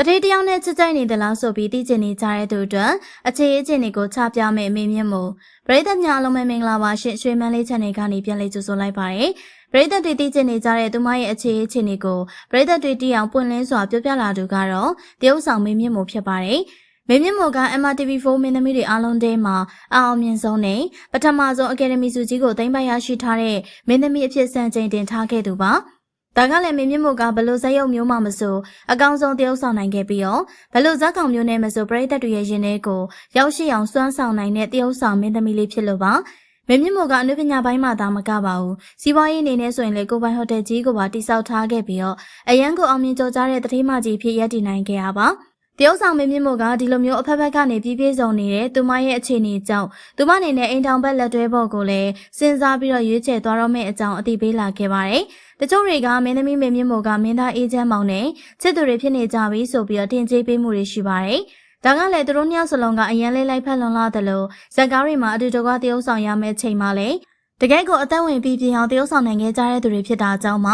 တတိတယောက်နဲ့ချစ်ကြိုက်နေသလားဆိုပြီးသိချင်နေကြတဲ့သူအတွက်အခြေအချင်းတွေကိုချပြမယ်အမေမြင့်မို့ပရိသတ်များအလုံးမင်္ဂလာပါရှင်ရွှေမန်းလေး channel ကနေပြန်လေးကြိုဆိုလိုက်ပါရယ်ပရိသတ်တွေသိချင်နေကြတဲ့သူမရဲ့အခြေအချင်းတွေကိုပရိသတ်တွေတည်အောင်ပွင့်လင်းစွာပြောပြလာသူကတော့တရုတ်ဆောင်မေမြင့်မို့ဖြစ်ပါတယ်မင်းမြင့်မိုက MRTV4 မင်းသမီးတွေအားလုံးထဲမှာအအောင်မြင်ဆုံးနဲ့ပထမဆုံးအကယ်ဒမီစုကြီးကိုသိမ်းပိုက်ရရှိထားတဲ့မင်းသမီးအဖြစ်စံချိန်တင်ထားခဲ့သူပါ။ ဒါကလည်းမင်းမြင့်မိုကဘလို့ဇက်ရုပ်မျိုးမှမဆိုအကောင်းဆုံးတရုပ်ဆောင်နိုင်ခဲ့ပြီးတော့ဘလို့ဇက်ကောင်မျိုးနဲ့မဆိုပရိသတ်တွေရဲ့ရင်ထဲကိုရောက်ရှိအောင်စွမ်းဆောင်နိုင်တဲ့တရုပ်ဆောင်မင်းသမီးလေးဖြစ်လို့ပါ။မင်းမြင့်မိုကအနုပညာပိုင်းမှာသာမကပါဘူး။စီးပွားရေးအနေနဲ့ဆိုရင်လေကိုပိုင်ဟိုတယ်ကြီးကိုပါတိစောက်ထားခဲ့ပြီးတော့အရန်ကိုအောင်မြင်ကြော်ကြားတဲ့တတိမကြီးဖြစ်ရည်တည်နိုင်ခဲ့ရပါ။တရုတ်ဆောင်မင်းမြင့်မို့ကဒီလိုမျိုးအဖက်ဖက်ကနေပြည့်ပြည့်စုံနေတဲ့သူမရဲ့အခြေအနေကြောင့်သူမအနေနဲ့အိမ်ထောင်ဘက်လက်တွဲဖို့ကိုလည်းစဉ်းစားပြီးတော့ရွေးချယ်သွားတော့မယ့်အကြောင်းအသိပေးလာခဲ့ပါတယ်။ တချို့တွေကမင်းသမီးမင်းမြင့်မို့ကမင်းသားအေးချမ်းမောင်နဲ့ချစ်သူတွေဖြစ်နေကြပြီဆိုပြီးတော့တင်ကြေးပေးမှုတွေရှိပါတယ်။ဒါကလည်းသူတို့နှစ်ယောက်စလုံးကအရန်လေးလိုက်ဖက်လွန်လာတယ်လို့ဇက်ကားတွေမှာအတူတကွတရုတ်ဆောင်ရမယ့်ချိန်မှလည်းတကယ်ကိုအသက်ဝင်ပြီးပြင်အောင်တရုတ်ဆောင်နိုင်ခဲ့ကြတဲ့သူတွေဖြစ်တာကြောင့်မှ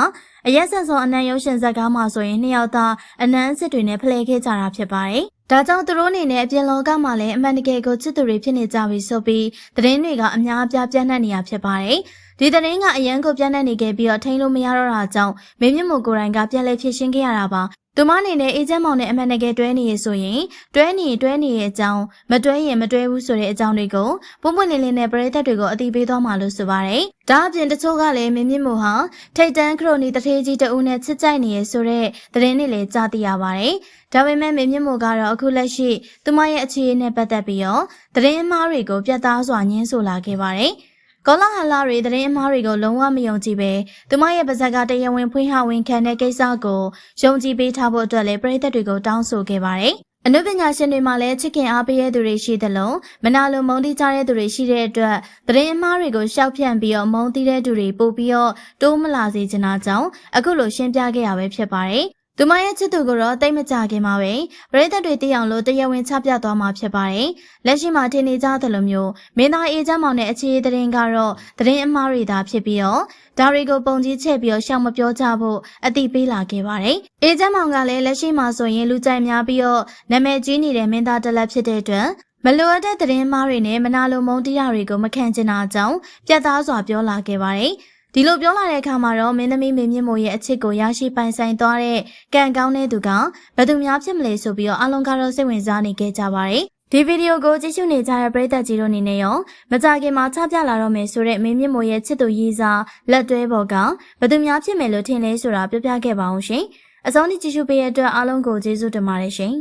အရက်ဆက်ဆုံးအနံရုပ်ရှင်ဇက်ကားမှာဆိုရင်နှစ်ယောက်သားအနံအစ်စ်တွေနဲ့ဖလှယ်ခဲ့ကြတာဖြစ်ပါတယ်။ဒါကြောင့်သူတို့အနေနဲ့အပြင်လောကမှာလည်းအမှန်တကယ်ကိုချစ်သူတွေဖြစ်နေကြပြီဆိုပြီးသတင်းတွေကအများအပြားပြန့်နှံ့နေရဖြစ်ပါတယ်။ဒီသတင်းကအရန်ကိုပြန့်နှံ့နေခဲ့ပြီးတော့ထိန်းလို့မရတော့တာကြောင့်မင်းမြင့်မို့ကိုယ်တိုင်ကပြန်လဲဖြစ်ရှင်းခဲ့ရတာပါ။ သူမအနေနဲ့အေဂျင့်မောင်နဲ့အမှန်တကယ်တွဲနေရဆိုရင်တွဲနေတွဲနေရဲ့အကြောင်းမတွဲရင်မတွဲဘူးဆိုတဲ့အကြောင်းတွေကိုပုံပွင့်လင်းလင်းနဲ့ပရိသတ်တွေကိုအသိပေးသွားမှာလို့ဆိုပါတယ်။ဒါအပြင်တချို့ကလည်းမင်းမြင့်မို့ဟာထိတ်တန်းခရိုနီတထေးကြီးတဦးနဲ့ချစ်ကြိုက်နေရဆိုတဲ့သတင်းတွေလည်းကြားသိရပါတယ်။ဒါပေမဲ့မင်းမြင့်မို့ကတော့အခုလက်ရှိသူမရဲ့အခြေအနေနဲ့ပတ်သက်ပြီးတော့သတင်းအမှားတွေကိုပြတ်သားစွာညှင်းဆိုလာခဲ့ပါတယ်။ ကောလာဟလာတွေသတင်းအမှားတွေကိုလုံးဝမယုံကြည်ပဲသူမရဲ့ပါဇက်ကတရားဝင်ဖွင့်ဟဝင်ခံတဲ့ကိစ္စကိုယုံကြည်ပေးထားဖို့အတွက်လည်းပြည်သက်တွေကိုတောင်းဆိုခဲ့ပါတယ်။အနုပညာရှင်တွေမှာလည်းချစ်ခင်အားပေးရသူတွေရှိသလိုမနာလိုမုန်းတီးကြတဲ့သူတွေရှိတဲ့အတွက်သတင်းအမှားတွေကိုရှောက်ဖြန့်ပြီးတော့မုန်းတီးတဲ့သူတွေပို့ပြီးတော့တိုးမလာစေချင်တာကြောင့်အခုလိုရှင်းပြခဲ့ရပဲဖြစ်ပါတယ်။ သူမရဲ့ချစ်သူကိုတော့တိတ်မကြခင်မှာပဲပရိသတ်တွေသိအောင်လို့တရားဝင်ချပြသွားမှာဖြစ်ပါတယ်။လက်ရှိမှာထင်နေကြသလိုမျိုးမင်းသားအေးချမ်းမောင်နဲ့အခြေအသတင်းကတော့သတင်းအမှားတွေသာဖြစ်ပြီးတော့ဒါတွေကိုပုံကြီးချက်ပြီးတော့ရှောင်မပြောကြဖို့အတိပေးလာခဲ့ပါတယ်။အေးချမ်းမောင်ကလည်းလက်ရှိမှာဆိုရင်လူကြိုက်များပြီးတော့နာမည်ကြီးနေတဲ့မင်းသားတစ်လက်ဖြစ်တဲ့အတွက်မလိုအပ်တဲ့သတင်းမှားတွေနဲ့မနာလိုမုန်းတရားတွေကိုမခံချင်တာကြောင့်ပြတ်သားစွာပြောလာခဲ့ပါတယ်။ ဒီလိုပြောလာတဲ့အခါမှာတော့မင်းသမီးမင်းမြင့်မို့ရဲ့အချစ်ကိုရရှိပိုင်ဆိုင်သွားတဲ့ကံကောင်းတဲ့သူကဘယ်သူများဖြစ်မလဲဆိုပြီးတော့အလုံးကတော့စိတ်ဝင်စားနေခဲ့ကြပါတယ်ဒီဗီဒီယိုကိုကြည့်ရှုနေကြတဲ့ပရိသတ်ကြီးတို့အနေနဲ့ရောမကြခင်မှာချပြလာတော့မယ်ဆိုတဲ့မင်းမြင့်မို့ရဲ့ချစ်သူရေးစားလက်တွဲပေါ်ကဘယ်သူများဖြစ်မယ်လို့ထင်လဲဆိုတာပြောပြခဲ့ပါအောင်ရှင်အဆုံးထိကြည့်ရှုပေးတဲ့အတွက်အားလုံးကိုကျေးဇူးတင်ပါတယ်ရှင်